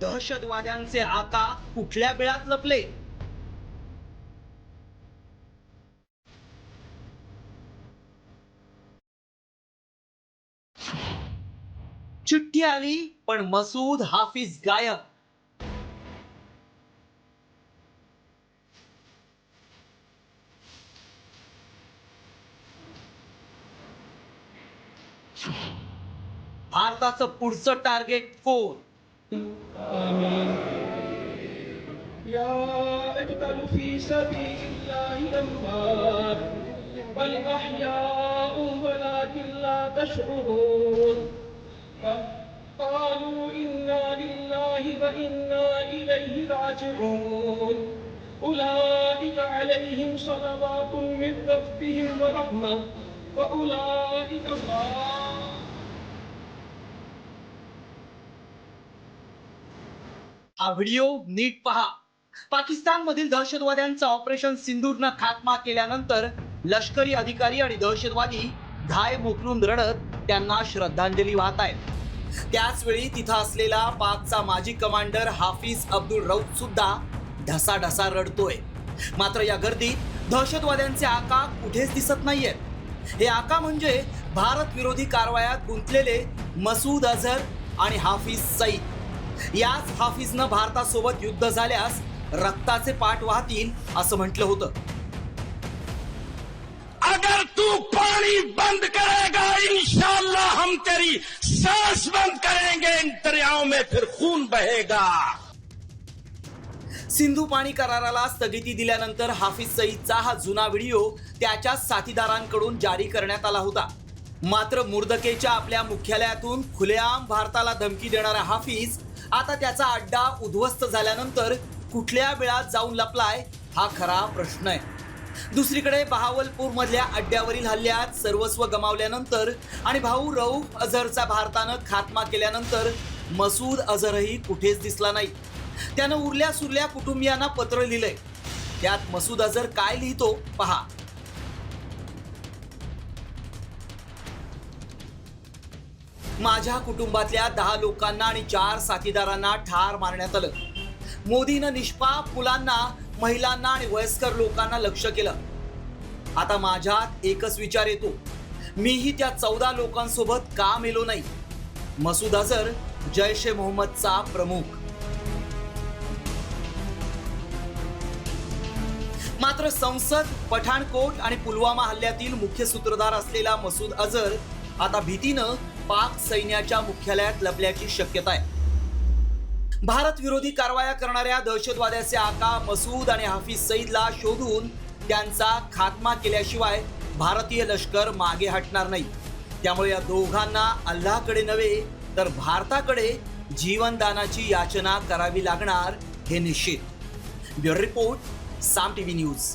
दहशतवाद्यांचे आका कुठल्या बिळात लपले? चिठ्ठी आली पण मसूद हाफिज गायब. भारताचं पुढचं टार्गेट कोण يا اقتل في سبيل الله الأموات بل أحياء ولكن لا تشعرون. قالوا إنا لله وإنا إليه راجعون. أولئك عليهم صلوات من ربهم ورحمة وأولئك الله हा व्हिडिओ नीट पहा. पाकिस्तानमधील दहशतवाद्यांचा ऑपरेशन सिंधूरनं खात्मा केल्यानंतर लष्करी अधिकारी आणि दहशतवादी घाय मोकरून रडत त्यांना श्रद्धांजली वाहत आहेत त्याचवेळी तिथं असलेला पाकचा माजी कमांडर हाफिज अब्दुल रौफ सुद्धा ढसा ढसा रडतोय. मात्र या गर्दीत दहशतवाद्यांचे आका कुठेच दिसत नाहीयेत. हे आका म्हणजे भारत विरोधी कारवायात गुंतलेले मसूद अझहर आणि हाफिज सईद. याच हाफिजनं भारतासोबत युद्ध झाल्यास रक्ताचे पाठ वाहतील असं म्हटलं होतं. अगर तू पानी बंद करेगा इंशाल्लाह हम तेरी सांस बंद करेंगे इन दरियाओं में फिर खून बहेगा। सिंधू पाणी कराराला स्थगिती दिल्यानंतर हाफिज सईदचा हा जुना व्हिडिओ त्याच्या साथीदारांकडून जारी करण्यात आला होता. मात्र मुर्दकेच्या आपल्या मुख्यालयातून खुलेआम भारताला धमकी देणारा हाफिज आता त्याचा अड्डा उद्ध्वस्त झाल्यानंतर कुठल्या वेळात जाऊन लपलाय हा खरा प्रश्न आहे. दुसरीकडे बहावलपूर मधल्या अड्ड्यावरील हल्ल्यात सर्वस्व गमावल्यानंतर आणि भाऊ रऊफ अझहरचा भारतानं खात्मा केल्यानंतर मसूद अझरही कुठेच दिसला नाही. त्यानं उरल्या सुरल्या कुटुंबियांना पत्र लिहिलंय. त्यात मसूद अझर काय लिहितो पहा. माझ्या कुटुंबातल्या दहा लोकांना आणि चार साथीदारांना ठार मारण्यात आलं. मोदीनं निष्पाप मुलांना महिलांना आणि वयस्कर लोकांना लक्ष केलं. आता माझ्यात एकच विचार येतो. मीही त्या चौदा लोकांसोबत का मेलो नाही? मसूद अझर जैश ए मोहम्मदचा प्रमुख. मात्र संसद पठाणकोट आणि पुलवामा हल्ल्यातील मुख्य सूत्रधार असलेला मसूद अझर आता भीतीनं पाक सैन्याच्या मुख्यालयात लपल्याची शक्यता आहे. भारत विरोधी कारवाया करणाऱ्या दहशतवाद्याचे आका मसूद आणि हाफिज सईदला शोधून त्यांचा खात्मा केल्याशिवाय भारतीय लष्कर मागे हटणार नाही. त्यामुळे या दोघांना अल्लाकडे नव्हे तर भारताकडे जीवनदानाची याचना करावी लागणार हे निश्चित. Bureau report Saam TV news.